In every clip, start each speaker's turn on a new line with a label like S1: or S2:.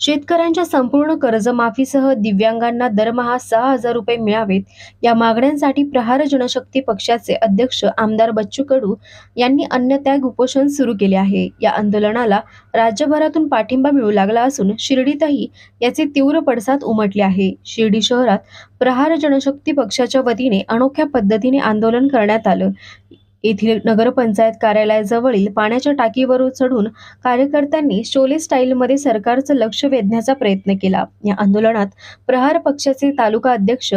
S1: शेतकऱ्यांच्या संपूर्ण कर्जमाफीसह दिव्यांगांना दरमहा सहा हजार रुपये मिळावेत. या मागण्यांसाठी प्रहार जनशक्ती पक्षाचे अध्यक्ष आमदार बच्चू कडू यांनी अन्नत्याग उपोषण सुरू केले आहे. या आंदोलनाला राज्यभरातून पाठिंबा मिळू लागला असून शिर्डीतही याचे तीव्र पडसाद उमटले आहे. शिर्डी शहरात प्रहार जनशक्ती पक्षाच्या वतीने अनोख्या पद्धतीने आंदोलन करण्यात आलं. येथील नगरपंचायत कार्यालयाजवळील पाण्याच्या टाकीवर चढून कार्यकर्त्यांनी शोले स्टाईलमध्ये सरकारचं लक्ष वेधण्याचा प्रयत्न केला. या आंदोलनात प्रहार पक्षाचे तालुका अध्यक्ष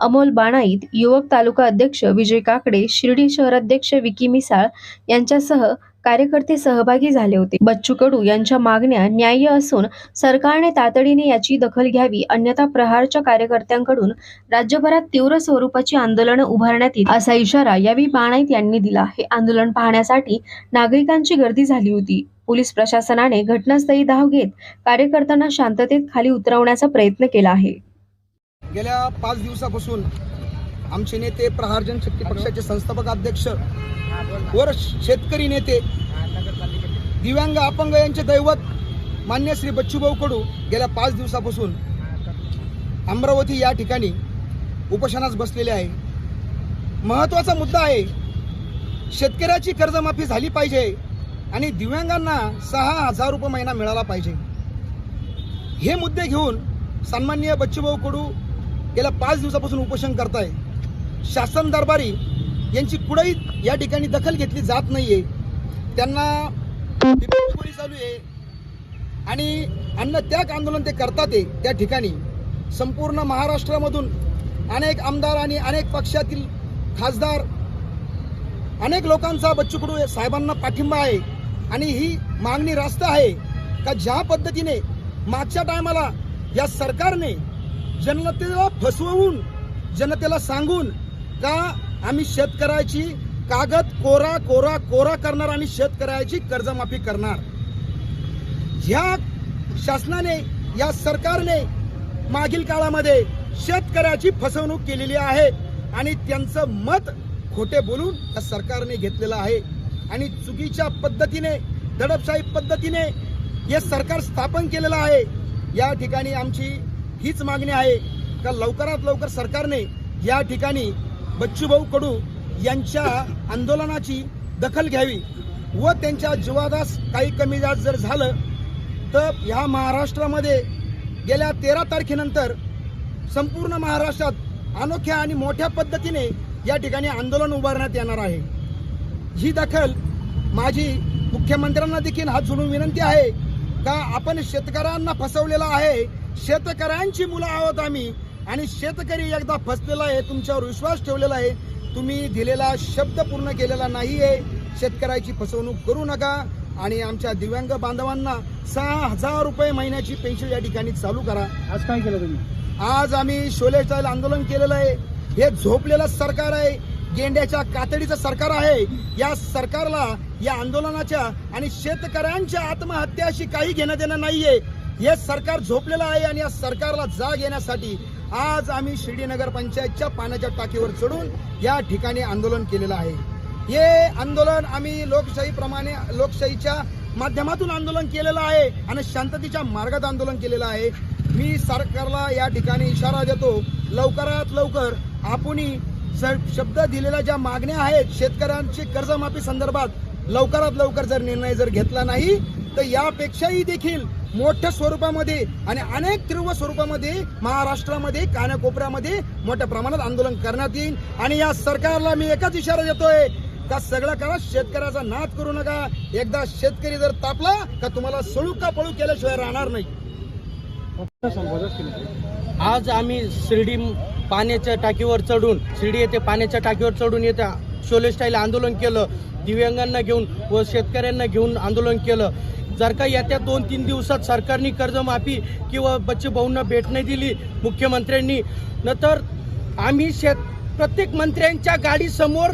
S1: अमोल बाणाईत युवक तालुका अध्यक्ष विजय काकडे शिर्डी शहराध्यक्ष विकी मिसाळ यांच्यासह कार्यकर्ते सहभागी झाले होते. बच्चू कडू यांच्या मागण्या न्याय्य असून सरकारने तातडीने याची दखल घ्यावी अन्यथा प्रहारच्या कार्यकर्त्यांकडून राज्यभरात तीव्र स्वरूपाची आंदोलनं उभारण्यात येईल असा इशारा यावेळी बाणाईत यांनी दिला. हे आंदोलन पाहण्यासाठी नागरिकांची गर्दी झाली होती. पोलीस प्रशासनाने घटनास्थळी धाव घेत कार्यकर्त्यांना शांततेत खाली उतरवण्याचा प्रयत्न केला आहे.
S2: गेल्या पाच दिवसापासून आमचे नेते प्रहार जनशक्ती पक्षाचे संस्थापक अध्यक्ष वर शेतकरी नेते दिव्यांग अपंग यांचे दैवत मान्य श्री बच्चूभाऊ कडू गेल्या पाच दिवसापासून अमरावती या ठिकाणी उपोषणास बसलेले आहे. महत्त्वाचा मुद्दा आहे शेतकऱ्याची कर्जमाफी झाली पाहिजे आणि दिव्यांगांना सहा हजार रुपये महिना मिळाला पाहिजे. हे मुद्दे घेऊन सन्माननीय बच्चूभाऊ कडू गेल्या पाच दिवसापासून उपोषण करताय. शासन दरबारी यांची कुठेही या ठिकाणी दखल घेतली जात नाहीये. त्यांना गोळी चालू आहे. आणि अन्न त्याग आंदोलन ते करतात आहे त्या ठिकाणी. संपूर्ण महाराष्ट्रामधून अनेक आमदार आणि अनेक पक्षातील खासदार अनेक लोकांचा बच्चू कडू साहेबांना पाठिंबा आहे. आणि ही मागणी रास्त आहे का ज्या पद्धतीने मागच्या टायमाला या सरकारने जनतेला फसवून जनतेला सांगून का आम्ही शेतकऱ्याची कागद कोरा कोरा कोरा करणार आणि शेतकऱ्याची कर्जमाफी करणार? ह्या शासनाने या सरकारने मागील काळामध्ये शेतकऱ्याची फसवणूक केलेली आहे आणि त्यांचं मत खोटे बोलून या सरकारने घेतलेलं आहे. आणि चुकीच्या पद्धतीने दडपशाही पद्धतीने हे सरकार स्थापन केलेलं आहे. या ठिकाणी आमची हीच मागणी आहे का लवकरात लवकर सरकारने या ठिकाणी बच्चूभाऊ कडू यांच्या आंदोलनाची दखल घ्यावी व त्यांच्या जीवादास काही कमी जास्त जर झालं तर ह्या महाराष्ट्रामध्ये गेल्या तेरा तारखेनंतर संपूर्ण महाराष्ट्रात अनोख्या आणि मोठ्या पद्धतीने या ठिकाणी आंदोलन उभारण्यात येणार आहे. ही दखल माझी मुख्यमंत्र्यांना देखील हात जोडून विनंती आहे का आपण शेतकऱ्यांना फसवलेला आहे? शेतकऱ्यांची मुलं आहोत आम्ही. आणि शेतकरी एकदा फसलेला आहे तुमच्यावर विश्वास ठेवलेला आहे तुम्ही दिलेला शब्द पूर्ण केलेला नाही आहे शेतकऱ्याची फसवणूक करू नका. आणि आमच्या दिव्यांग बांधवांना सहा हजार रुपये महिन्याची पेन्शन या ठिकाणी चालू करा.
S3: आज काय केलं तुम्ही?
S2: आज आम्ही शोले स्टाईल आंदोलन केलेलं आहे. हे झोपलेलं सरकार आहे. गेंड्याच्या कातडीचं सरकार आहे. या सरकारला या आंदोलनाच्या आणि शेतकऱ्यांच्या आत्महत्याशी काही घेणं देणं नाहीये. हे सरकार झोपलेलं आहे आणि या सरकारला जाग येण्यासाठी आज आम्ही शिर्डी पंचायतच्या पाण्याच्या टाकीवर चढून या ठिकाणी आंदोलन केलेलं आहे. हे आंदोलन आम्ही लोकशाहीप्रमाणे लोकशाहीच्या माध्यमातून आंदोलन केलेलं आहे आणि शांततेच्या मार्गात आंदोलन केलेलं आहे. मी सरकारला या ठिकाणी इशारा देतो लवकरात लवकर आपणही शब्द दिलेल्या ज्या मागण्या आहेत शेतकऱ्यांची कर्जमाफी संदर्भात लवकरात लवकर जर निर्णय जर घेतला नाही तर यापेक्षाही देखील मोठ्या स्वरूपामध्ये आणि अनेक तीव्र स्वरूपामध्ये महाराष्ट्रामध्ये कानाकोपऱ्यामध्ये मोठ्या प्रमाणात आंदोलन करण्यात येईल. आणि या सरकारला मी एकच इशारा देतोय का सगळं करा शेतकऱ्याचा नाद करू नका. एकदा शेतकरी जर तापला का तुम्हाला सळू का पळू केल्याशिवाय राहणार नाही.
S4: आज आम्ही शिर्डी पाण्याच्या टाकीवर चढून शिर्डी येथे पाण्याच्या टाकीवर चढून येत्या शोले स्टाईल आंदोलन केलं. दिव्यांगांना घेऊन व शेतकऱ्यांना घेऊन आंदोलन केलं. जर का येत्या दोन तीन दिवसात सरकारने कर्जमाफी किंवा बच्चे भाऊंना भेट नाही दिली मुख्यमंत्र्यांनी न तर आम्ही शेत प्रत्येक मंत्र्यांच्या गाडीसमोर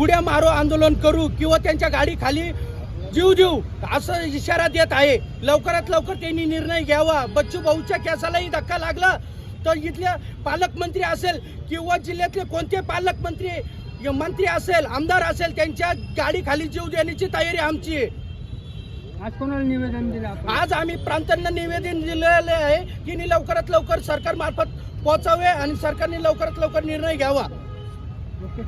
S4: उड्या मारो आंदोलन करू किंवा त्यांच्या गाडीखाली जीव देऊ असं इशारा देत आहे. लवकरात लवकर त्यांनी निर्णय घ्यावा. बच्चू भाऊच्या केसालाही धक्का लागला तर इथल्या पालकमंत्री असेल किंवा जिल्ह्यातले कोणते पालकमंत्री मंत्री असेल आमदार असेल त्यांच्या गाडीखाली जीव देण्याची तयारी आमची आहे.
S3: आज कोणाला निवेदन दिलं आपण?
S4: आज आम्ही प्रांतांना निवेदन दिलेले आहे की नी लवकरात लवकर सरकार मार्फत पोहोचावे आणि सरकारने लवकरात लवकर निर्णय घ्यावा.
S3: ओके.